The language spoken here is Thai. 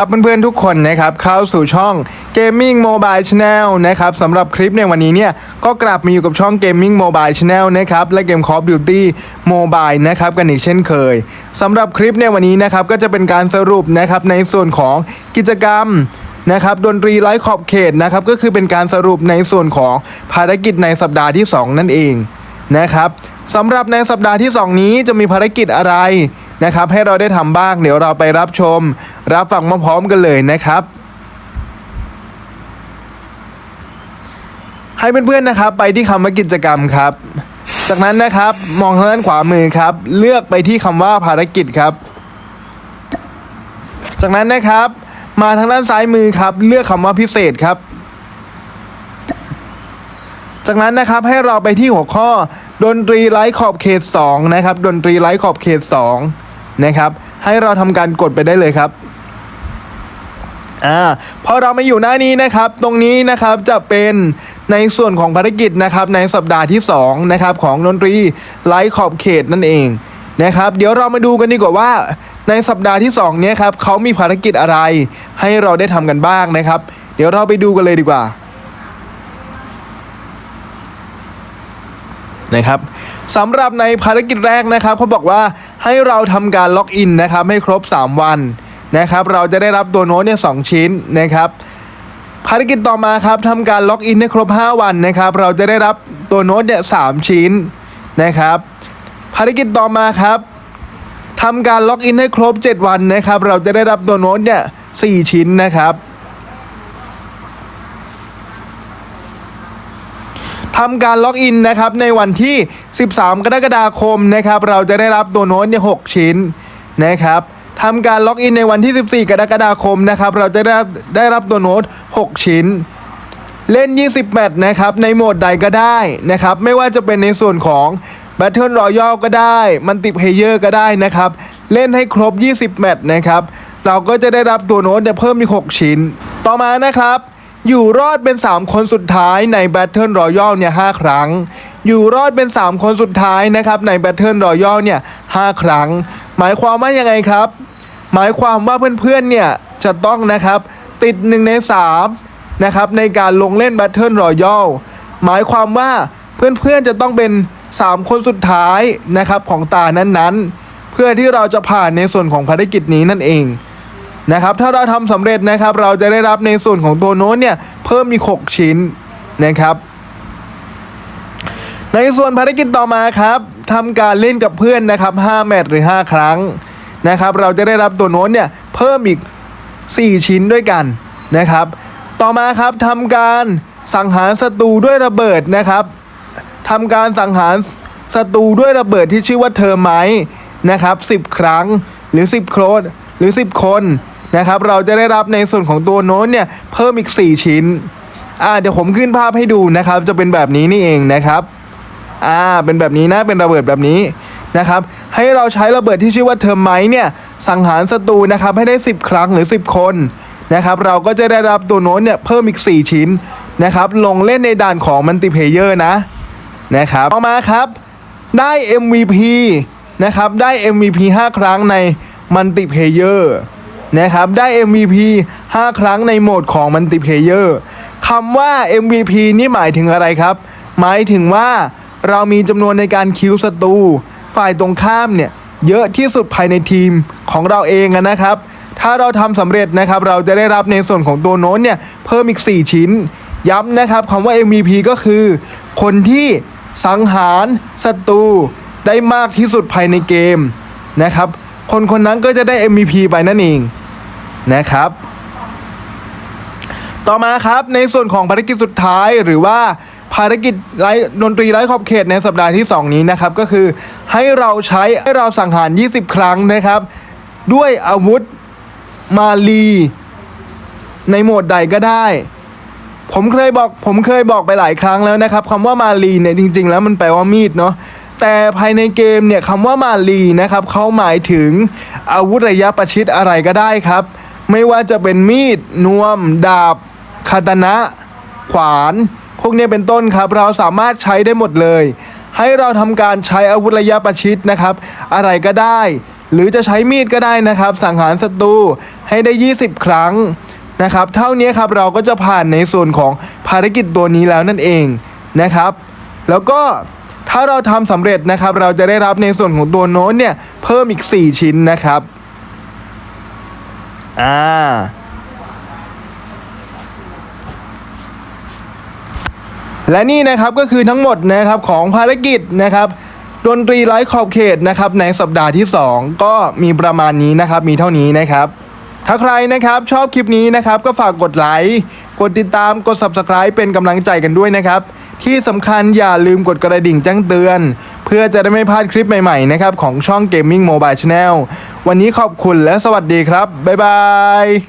ครับเพื่อนๆทุกคนนะครับเข้าสู่ช่อง Gaming Mobile Channel นะครับสำหรับคลิปในวันนี้เนี่ยก็กลับมาอยู่กับช่อง Gaming Mobile Channel นะครับและเกม Call of Duty Mobile นะครับกันอีกเช่นเคยสำหรับคลิปในวันนี้นะครับก็จะเป็นการสรุปนะครับในส่วนของกิจกรรมนะครับดนตรีไร้ขอบเขตนะครับก็คือเป็นการสรุปในส่วนของภารกิจในสัปดาห์ที่ 2 นั่นเองนะครับสำหรับในสัปดาห์ที่ 2 นี้จะมีภารกิจอะไร นะครับให้เราได้ทำบ้างเดี๋ยวเราไปรับชม รับฟังพร้อมๆกันเลยนะครับ ให้เพื่อนๆนะครับ ไปที่คำว่ากิจกรรมครับ จากนั้นนะครับมองทางด้านขวามือครับ เลือกไปที่คำว่าภารกิจครับ จากนั้นนะครับ มาทางด้านซ้ายมือครับ เลือกคำว่าพิเศษครับจากนั้นนะครับให้เราไปที่หัวข้อดนตรีไร้ขอบเขต2นะครับดนตรีไร้ขอบเขต2 นะครับ ให้เราทำการกดไปได้เลยครับอ่าพอเรามาอยู่หน้านี้นะครับ ตรงนี้นะครับจะเป็นในส่วนของภารกิจนะครับในสัปดาห์ที่2นะครับของดนตรีไร้ขอบเขตนั่นเองนะครับ เดี๋ยวเรามาดูกันดีกว่าว่า ในสัปดาห์ที่2เนี้ยครับเขามีภารกิจอะไร ให้เราได้ทำกันบ้างนะครับ เดี๋ยวเราไปดูกันเลยดีกว่า นะครับสำหรับในภารกิจแรกนะครับเขาบอกว่าให้เราทำการล็อกอินนะครับให้ครบ 3 วันนะครับ เราจะได้รับตัวโน้ตเนี่ยสชิ้นนะครับภารกิจต่อมาครับทำการล็อกอินให้ครบ 5 วันนะครับ เราจะได้รับตัวโน้ตเนี่ยสชิ้นนะครับ ภารกิจต่อมาครับทำการล็อกอินให้ครบ 7 วันนะครับ เราจะได้รับตัวโน้ตเนี่ยสชิ้นนะครับ ทำการล็อกอินนะครับในวันที่ 13 กรกฎาคมนะครับเราจะได้รับตัวโน้ตเนี่ย6ชิ้นนะครับทำการล็อกอินในวันที่ 14 กรกฎาคมนะครับเราจะได้รับได้รับตัวโน้ต 6 ชิ้น เล่น 20 แมตช์นะครับในโหมดใดก็ได้นะครับไม่ว่าจะเป็นในส่วนของ Battle Royale ก็ได้มันติเพเยอร์ก็ได้นะครับเล่นให้ครบ 20 แมตช์นะครับเราก็จะได้รับตัวโน้ตเนี่ยเพิ่มอีก 6 ชิ้น ต่อมานะครับ อยู่รอดเป็น 3 คนสุดท้ายใน Battle Royale เนี่ย5ครั้ง อยู่รอดเป็น 3 คนสุดท้ายนะครับใน Battle Royale เนี่ย5ครั้ง หมายความว่ายังไงครับ หมายความว่าเพื่อนๆเนี่ยจะต้องนะครับติด 1 ใน 3 นะครับในการลงเล่น Battle Royale หมายความว่าเพื่อนๆจะต้องเป็น 3 คนสุดท้ายนะครับของตานั้นๆ เพื่อที่เราจะผ่านในส่วนของภารกิจนี้นั่นเอง นะครับถ้าเราทำสำเร็จนะครับ เราจะได้รับในส่วนของตัวโน้ตเนี่ยเพิ่มมีก 6 ชิ้นนะครับ ในส่วนภารกิจต่อมาครับทำการเล่นกับเพื่อนนะครับ5แมตช์หรือ 5 ครั้งนะครับ เราจะได้รับตัวโน้ตเนี่ยเพิ่มอีก 4 ชิ้นด้วยกันนะครับ ต่อมาครับทำการสังหารศัตรูด้วยระเบิดนะครับทำการสังหารศัตรูด้วยระเบิดที่ชื่อว่าเทอร์ไมต์นะครับ 10 ครั้งหรือ 10 โครนหรือ 10 คน นะครับเราจะได้รับในส่วนของตัวโน้ตเนี่ยเพิ่มอีก 4 ชิ้นอ่าเดี๋ยวผมขึ้นภาพให้ดูนะครับ จะเป็นแบบนี้นี่เองนะครับอ่าเป็นแบบนี้นะเป็นระเบิดแบบนี้นะครับให้เราใช้ระเบิดที่ชื่อว่าเทอร์ไมต์เนี่ยสังหารศัตรูนะครับให้ได้ 10 ครั้งหรือ 10 คนนะครับเราก็จะได้รับตัวโน้ตเนี่ยเพิ่มอีก 4 ชิ้นนะครับลงเล่นในด่านของมัลติเพเยอร์นะนะครับต่อมาครับได้ MVP นะครับได้ MVP 5 ครั้งในมัลติเพเยอร์ นะครับได้ MVP 5 ครั้งในโหมดของมัลติเพเยอร์คำว่า MVP นี่หมายถึงอะไรครับ หมายถึงว่าเรามีจำนวนในการคิวศัตรูฝ่ายตรงข้ามเนี่ยเยอะที่สุดภายในทีมของเราเองนะครับ ถ้าเราทำสำเร็จนะครับ เราจะได้รับในส่วนของตัวโน้ตเนี่ยเพิ่มอีก 4 ชิ้น ย้ำนะครับคำว่า MVP ก็คือ คนที่สังหารศัตรูได้มากที่สุดภายในเกมนะครับ คนคนนั้นก็จะได้ MVP ไปนั่นเองนะครับ ต่อมาครับในส่วนของภารกิจสุดท้ายหรือว่าภารกิจไร้ดนตรีไร้ขอบเขตในสัปดาห์ที่ 2 นี้นะครับ ก็คือให้เราใช้ให้เราสังหาร 20 ครั้งนะครับ ด้วยอาวุธมาลี ในโหมดใดก็ได้ ผมเคยบอกผมเคยบอกไปหลายครั้งแล้วนะครับคำว่ามาลีเนี่ยจริง ๆ แล้วมันแปลว่ามีดเนาะ แต่ภายในเกมเนี่ยคำว่ามาลีนะครับเขาหมายถึงอาวุธระยะประชิดอะไรก็ได้ครับ ไม่ว่าจะเป็นมีด นวม ดาบ คาตานะ ขวาน พวกนี้เป็นต้นครับ เราสามารถใช้ได้หมดเลย ให้เราทำการใช้อาวุธระยะประชิดนะครับ อะไรก็ได้ หรือจะใช้มีดก็ได้นะครับ สังหารศัตรูให้ได้ 20 ครั้งนะครับ เท่านี้ครับเราก็จะผ่านในส่วนของภารกิจตัวนี้แล้วนั่นเองนะครับ แล้วก็ ถ้าเราทำสำเร็จนะครับ เราจะได้รับในส่วนของตัวโน้ตเนี่ย เพิ่มอีก 4 ชิ้นนะครับ อ่าและนี่นะครับก็คือทั้งหมดนะครับของภารกิจนะครับดนตรีไร้ขอบเขตนะครับในสัปดาห์ที่ 2 ก็มีประมาณนี้นะครับมีเท่านี้นะครับ ถ้าใครนะครับชอบคลิปนี้นะครับก็ฝากกดไลค์กดติดตามกด Subscribe เป็นกำลังใจกันด้วยนะครับ ที่สำคัญอย่าลืมกดกระดิ่งแจ้งเตือน เพื่อจะได้ไม่พลาดคลิปใหม่ๆนะครับของช่อง Gaming Mobile Channel วันนี้ขอบคุณและสวัสดีครับ บ๊ายบาย